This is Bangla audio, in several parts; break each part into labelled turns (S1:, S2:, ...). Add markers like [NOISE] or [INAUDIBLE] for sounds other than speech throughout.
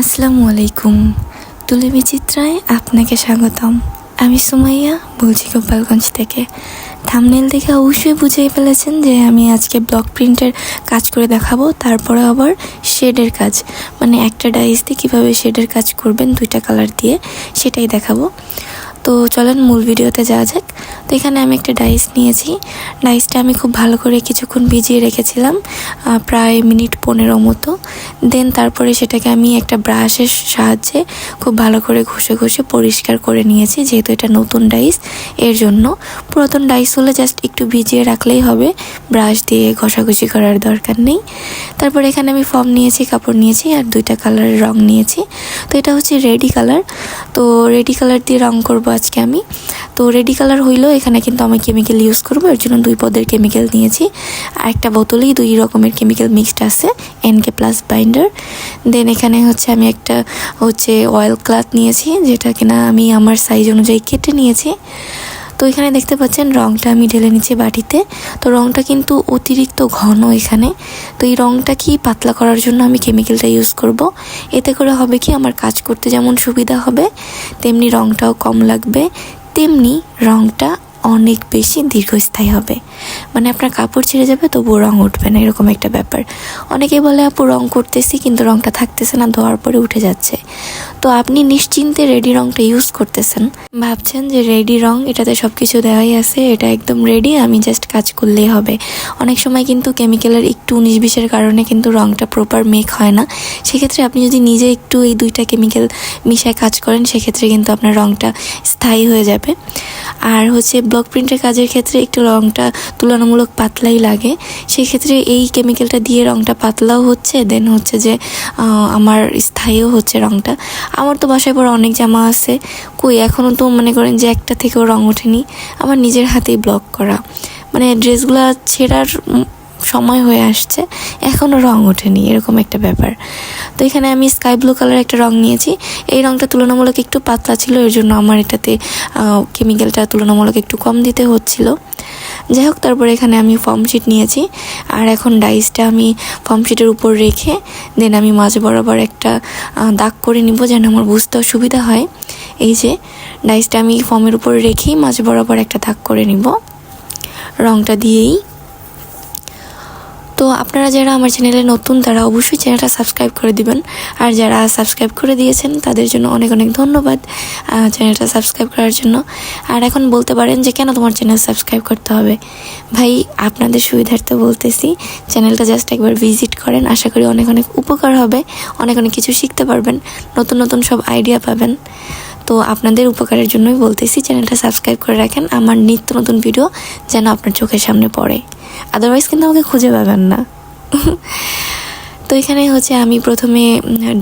S1: আসসালামু আলাইকুম। তুলি বিচিত্রায় আপনাকে স্বাগতম। আমি সুমাইয়া বলছি গোপালগঞ্জ থেকে। থামনেল দেখে অবশ্যই বুঝেই ফেলেছেন যে আমি আজকে ব্লক প্রিন্টের কাজ করে দেখাবো, তারপরে আবার শেডের কাজ। মানে একটা ডাইস দিয়ে কীভাবে শেডের কাজ করবেন, দুইটা কালার দিয়ে সেটাই দেখাবো। তো চলেন মূল ভিডিওতে যাওয়া যাক। তো এখানে আমি একটা ডাইস নিয়েছি। ডাইসটা আমি খুব ভালো করে কিছুক্ষণ ভিজিয়ে রেখেছিলাম প্রায় মিনিট পনেরো মতো। দেন তারপরে সেটাকে আমি একটা ব্রাশের সাহায্যে খুব ভালো করে ঘষে ঘষে পরিষ্কার করে নিয়েছি, যেহেতু এটা নতুন ডাইস, এর জন্য। পুরাতন ডাইস হলে জাস্ট একটু ভিজিয়ে রাখলেই হবে, ব্রাশ দিয়ে ঘষাঘষি করার দরকার নেই। তারপর এখানে আমি ফর্ম নিয়েছি, কাপড় নিয়েছি আর দুইটা কালারের রং নিয়েছি। তো এটা হচ্ছে রেডি কালার। তো রেডি কালার দিয়ে রং করব আজকে আমি। তো রেডি কালার হইলেও এখানে কিন্তু আমি কেমিক্যাল ইউজ করব, এর জন্য দুই পদের কেমিক্যাল নিয়েছি। আর একটা বোতলেই দুই রকমের কেমিক্যাল মিক্সড আছে এনকে প্লাস বাইন্ডার দেন এখানে হচ্ছে আমি একটা হচ্ছে অয়েল ক্লাথ নিয়েছি, যেটা কিনা আমি আমার সাইজ অনুযায়ী কেটে নিয়েছি। তো এখানে দেখতে পাচ্ছেন রংটা আমি ঢেলে নিচ্ছি বাটিতে। তো রংটা কিন্তু অতিরিক্ত ঘন এখানে। তো এই রঙটা কি পাতলা করার জন্য আমি কেমিক্যালটা ইউজ করব। এতে করে হবে কি আমার কাজ করতে যেমন সুবিধা হবে, তেমনি রংটাও কম লাগবে, তেমনি রংটা অনেক বেশি দীর্ঘস্থায়ী হবে। মানে আপনার কাপড় ছিঁড়ে যাবে, তবুও রং উঠবে না, এরকম একটা ব্যাপার। অনেকে বলে, আপু, রং করতেছি, কিন্তু রংটা থাকতেছে না, ধোয়ার পরে উঠে যাচ্ছে। তো আপনি নিশ্চিন্তে রেডি রংটা ইউজ করতেছেন। ভাবছেন যে রেডি রং, এটাতে সব কিছু দেওয়াই আছে, এটা একদম রেডি আমি জাস্ট কাজ করলেই হবে। অনেক সময় কিন্তু কেমিক্যালের একটু উনিশ বিশের কারণে কিন্তু রংটা প্রপার মেক হয় না। সেক্ষেত্রে আপনি যদি নিজে একটু এই দুইটা কেমিক্যাল মিশায় কাজ করেন, সেক্ষেত্রে কিন্তু আপনার রংটা স্থায়ী হয়ে যাবে। আর হচ্ছে ব্লক প্রিন্টের কাজের ক্ষেত্রে একটু রঙটা তুলনামূলক পাতলাই লাগে। সেক্ষেত্রে এই কেমিক্যালটা দিয়ে রঙটা পাতলাও হচ্ছে দেন হচ্ছে যে আমার স্থায়ীও হচ্ছে রঙটা আমার তো বাসায় পরে অনেক জামা আছে। কই এখনও তো মনে করেন যে একটা থেকেও রঙ ওঠেনি। আমার নিজের হাতেই ব্লক করা। মানে ড্রেসগুলো ছেঁড়ার সময় হয়ে আসছে এখনও রং ওঠেনি, এরকম একটা ব্যাপার। তো এখানে আমি স্কাই ব্লু কালার একটা রং নিয়েছি। এই রংটা তুলনামূলক একটু পাতলা ছিল, এর জন্য আমার এটাতে কেমিক্যালটা তুলনামূলক একটু কম দিতে হচ্ছিল। যাই হোক, তারপরে এখানে আমি ফর্ম শিট নিয়েছি। আর এখন ডাইসটা আমি ফর্ম শিটের উপর রেখে দেন আমি মাঝে বরাবর একটা দাগ করে নিব যেন আমার বুঝতেও সুবিধা হয়। এই যে ডাইসটা আমি ফর্মের উপর রেখেই মাঝে বরাবর একটা দাগ করে নিব। রংটা দিয়েই তো আপনারা যারা আমার চ্যানেলে নতুন, তারা অবশ্যই চ্যানেলটা সাবস্ক্রাইব করে দিবেন। আর যারা সাবস্ক্রাইব করে দিয়েছেন, তাদের জন্য অনেক অনেক ধন্যবাদ চ্যানেলটা সাবস্ক্রাইব করার জন্য। আর এখন বলতে পারেন যে, কেন তোমার চ্যানেল সাবস্ক্রাইব করতে হবে? ভাই, আপনাদের সুবিধার্থে বলতেছি, চ্যানেলটা জাস্ট একবার ভিজিট করেন, আশা করি অনেক অনেক উপকার হবে, অনেক অনেক কিছু শিখতে পারবেন, নতুন নতুন সব আইডিয়া পাবেন। তো আপনাদের উপকারের জন্যই বলতেছি, চ্যানেলটা সাবস্ক্রাইব করে রাখেন, আমার নিত্য নতুন ভিডিও যেন আপনার চোখের সামনে পড়ে। আদারওয়াইজ কিন্তু আমাকে খুঁজে পাবেন না। [LAUGHS] তো এখানে হচ্ছে আমি প্রথমে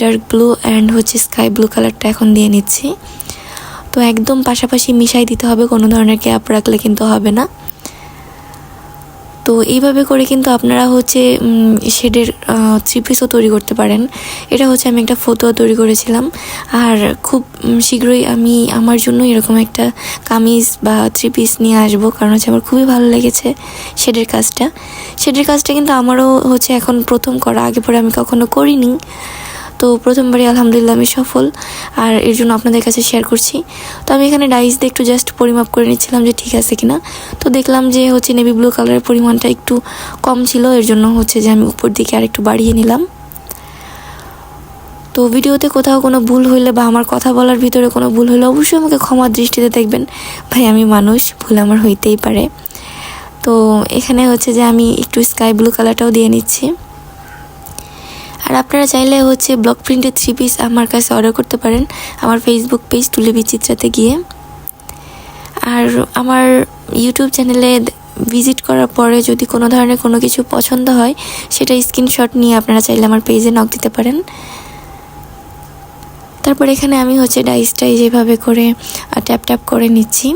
S1: ডার্ক ব্লু অ্যান্ড হচ্ছে স্কাই ব্লু কালারটা এখন দিয়ে নিচ্ছি। তো একদম পাশাপাশি মিশাই দিতে হবে, কোনো ধরনের গ্যাপ রাখলে কিন্তু হবে না। তো এইভাবে করে কিন্তু আপনারা হচ্ছে শেডের থ্রি পিসও তৈরি করতে পারেন। এটা হচ্ছে আমি একটা ফটো তৈরি করেছিলাম। আর খুব শীঘ্রই আমি আমার জন্য এরকম একটা কামিজ বা থ্রি পিস নিয়ে আসব, কারণ হচ্ছে আমার খুবই ভালো লেগেছে শেডের কাজটা। শেডের কাজটা কিন্তু আমারও হচ্ছে এখন প্রথম করা, আগে পরে আমি কখনো করিনি। তো প্রথমবারই আলহামদুলিল্লাহ আমি সফল, আর এর জন্য আপনাদের কাছে শেয়ার করছি। তো আমি এখানে ডাইস দিয়ে একটু জাস্ট পরিমাপ করে নিচ্ছিলাম যে ঠিক আছে কিনা। তো দেখলাম যে হচ্ছে নেভি ব্লু কালারের পরিমাণটা একটু কম ছিল, এর জন্য হচ্ছে যে আমি উপর দিকে আর একটু বাড়িয়ে নিলাম। তো ভিডিওতে কোথাও কোনো ভুল হইলে বা আমার কথা বলার ভিতরে কোনো ভুল হলে অবশ্যই আমাকে ক্ষমা দৃষ্টিতে দেখবেন। ভাই, আমি মানুষ, ভুল আমার হইতেই পারে। তো এখানে হচ্ছে যে আমি একটু স্কাই ব্লু কালারটাও দিয়ে নিচ্ছি। আর আপনারা চাইলে হচ্ছে ব্লক প্রিন্টের থ্রি পিস আমার কাছে অর্ডার করতে পারেন আমার ফেসবুক পেজ তুলে বিচিত্রাতে গিয়ে। আর আমার ইউটিউব চ্যানেলে ভিজিট করার পরে যদি কোনো ধরনের কোনো কিছু পছন্দ হয়, সেটা স্ক্রিনশট নিয়ে আপনারা চাইলে আমার পেজে নক দিতে পারেন। তারপর এখানে আমি হচ্ছে ডাইসটাই যেভাবে করে ট্যাপ ট্যাপ করে নিচ্ছি।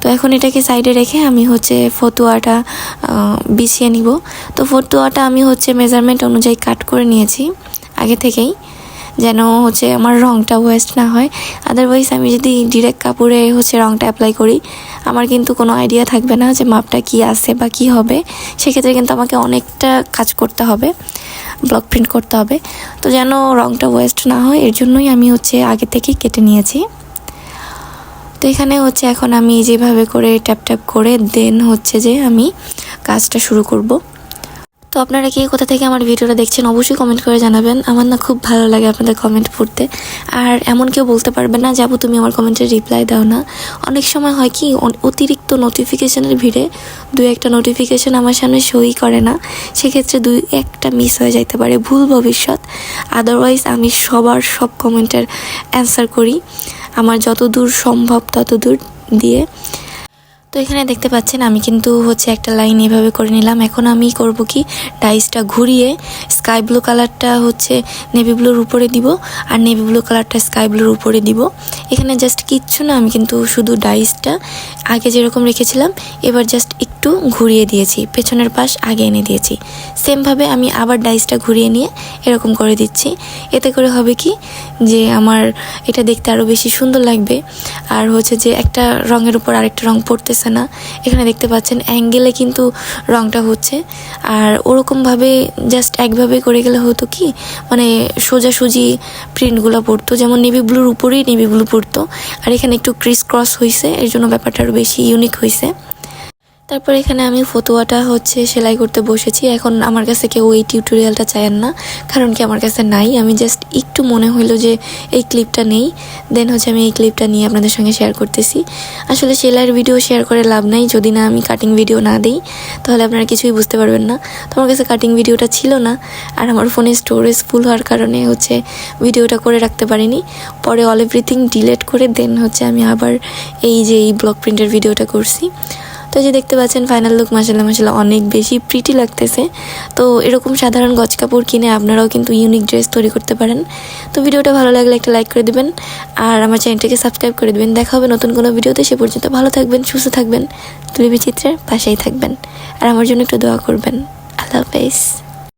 S1: তো এখন এটাকে সাইডে রেখে আমি হচ্ছে ফতুয়াটা বিছিয়ে নিব। তো ফতুয়াটা আমি হচ্ছে মেজারমেন্ট অনুযায়ী কাট করে নিয়েছি আগে থেকেই, যেন হচ্ছে আমার রঙটা ওয়েস্ট না হয়। আদারওয়াইজ আমি যদি ডিরেক্ট কাপড়ে হচ্ছে রঙটা অ্যাপ্লাই করি, আমার কিন্তু কোনো আইডিয়া থাকবে না যে মাপটা কি আছে বা কি হবে। সেক্ষেত্রে কিন্তু আমাকে অনেকটা কাজ করতে হবে ব্লক প্রিন্ট করতে হবে। তো যেন রঙটা ওয়েস্ট না হয়, এর জন্যই আমি হচ্ছে আগে থেকেই কেটে নিয়েছি। তো এখানে হচ্ছে এখন আমি যেভাবে করে ট্যাপ ট্যাপ করে দেন হচ্ছে যে আমি কাজটা শুরু করব। তো আপনারা কে কোথা থেকে আমার ভিডিওটা দেখছেন অবশ্যই কমেন্ট করে জানাবেন। আমার না খুব ভালো লাগে আপনাদের কমেন্ট পড়তে। আর এমন কেউ বলতে পারবে না, যাব তুমি আমার কমেন্টের রিপ্লাই দাও না। অনেক সময় হয় কি অতিরিক্ত নোটিফিকেশানের ভিড়ে দু একটা নোটিফিকেশন আমার সামনে সই করে না। সেক্ষেত্রে দুই একটা মিস হয়ে যাইতে পারে। ভুল ভবিষ্যৎ। আদারওয়াইজ আমি সবার সব কমেন্টের অ্যান্সার করি। আমার যত দূর সম্ভব তত দূর দিয়ে। তো এখানে দেখতে পাচ্ছেন, আমি কিন্তু হচ্ছে একটা লাইন এভাবে করে নিলাম। এখন আমি করব কি? ডাইসটা ঘুরিয়ে স্কাই ব্লু কালারটা হচ্ছে নেভি ব্লুর উপরে দিব আর নেভি ব্লু কালারটা স্কাই ব্লুর উপরে দিব। এখানে জাস্ট কিচ্ছু না, আমি কিন্তু শুধু ডাইসটা আগে যেরকম রেখেছিলাম, এবার জাস্ট একটু ঘুরিয়ে দিয়েছি, পেছনের পাশ আগে এনে দিয়েছি। সেমভাবে আমি আবার ডাইসটা ঘুরিয়ে নিয়ে এরকম করে দিচ্ছি। এতে করে হবে কি যে আমার এটা দেখতে আরও বেশি সুন্দর লাগবে। আর হচ্ছে যে একটা রঙের উপর আরেকটা রং পড়তেছে না। এখানে দেখতে পাচ্ছেন অ্যাঙ্গেলে কিন্তু রংটা হচ্ছে। আর ওরকমভাবে জাস্ট একভাবে করে গেলে হতো কি মানে সোজাসুজি প্রিন্টগুলো পড়তো। যেমন নেভি ব্লুর উপরেই নেভি ব্লু পড়তো। আর এখানে একটু ক্রিস ক্রস হয়েছে এর জন্য ব্যাপারটা আরও বেশি ইউনিক হয়েছে তারপর এখানে আমি ফতুয়াটা হচ্ছে সেলাই করতে বসেছি। এখন আমার কাছে কেউ এই টিউটোরিয়ালটা চায়েন না, কারণ কি আমার কাছে নাই। আমি জাস্ট একটু মনে হইল যে এই ক্লিপটা নেই। দেন হচ্ছে আমি এই ক্লিপটা নিয়ে আপনাদের সঙ্গে শেয়ার করতেছি। আসলে সেলাইয়ের ভিডিও শেয়ার করে লাভ নাই। যদি না আমি কাটিং ভিডিও না দিই, তাহলে আপনারা কিছুই বুঝতে পারবেন না। তো আমার কাছে কাটিং ভিডিওটা ছিল না, আর আমার ফোনে স্টোরেজ ফুল হওয়ার কারণে হচ্ছে ভিডিওটা করে রাখতে পারিনি। পরে অল এভরিথিং ডিলেট করে দেন হচ্ছে আমি আবার এই যে এই ব্লক প্রিন্টের ভিডিওটা করছি। তো যে দেখতে পাচ্ছেন ফাইনাল লুক মাসাল্লাহ মাসাল্লাহ অনেক বেশি প্রিটি লাগতেছে। তো এরকম সাধারণ গজ কাপড় কিনে আপনারাও কিন্তু ইউনিক ড্রেস তৈরি করতে পারেন। তো ভিডিওটা ভালো লাগলে একটা লাইক করে দেবেন, আর আমার চ্যানেলটাকে সাবস্ক্রাইব করে দেবেন। দেখা হবে নতুন কোনো ভিডিওতে, সে পর্যন্ত ভালো থাকবেন, সুস্থ থাকবেন, তুলি বিচিত্রের পাশেই থাকবেন। আর আমার জন্য একটু দোয়া করবেন। আল্লাহ হাফেজ।